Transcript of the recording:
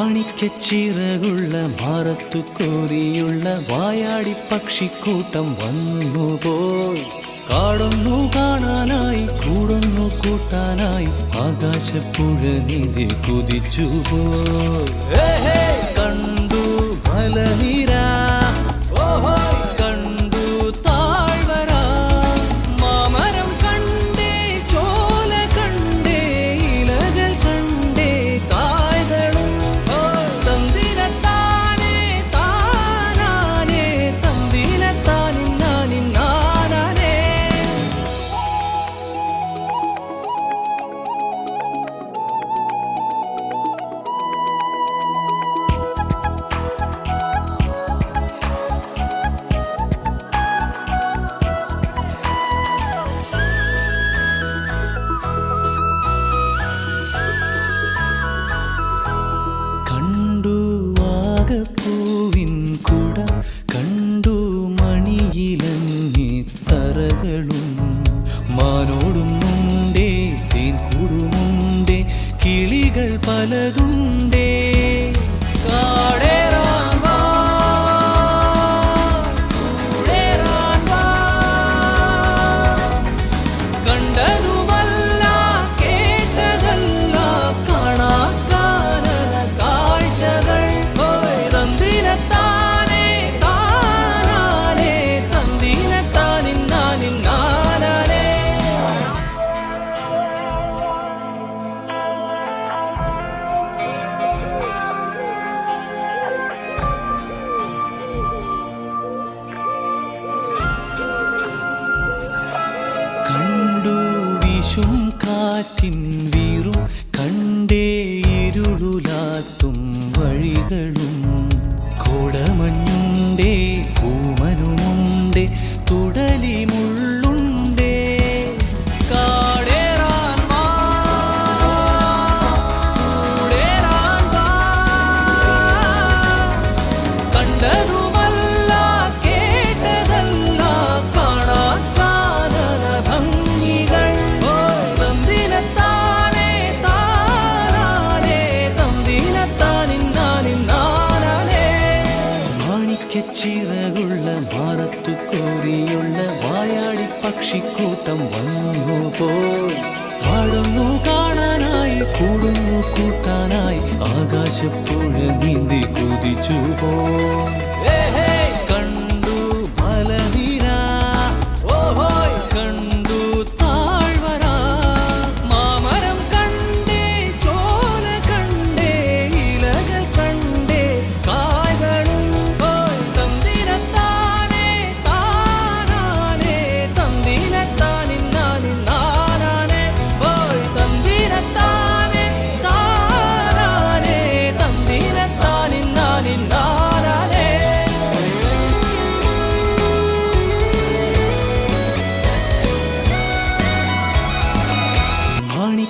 മാണിക്കച്ചിറകുള്ള മാറത്തു കോരിയുള്ള വായാടി പക്ഷിക്കൂട്ടം വന്നുപോയി കാടൊന്നു കാണാനായി കൂടൊന്നു കൂട്ടാനായി ആകാശപ്പുഴ നീതി കുതിച്ചുപോയി കണ്ടു മലനിര വിഷും കാറ്റിൻ വീറും കണ്ടേ ഇരുളുലാത്തും വഴികളും. മാണിക്കച്ചിറകുള്ള മാറത്തു കോരിയുള്ള വായാടി പക്ഷിക്കൂട്ടം വന്നു പോയി. പാടുന്നു കാണാനായി കൂടുന്നു കൂട്ടാനായി ആകാശപ്പുഴ നീന്തി കുതിച്ചു പോയി.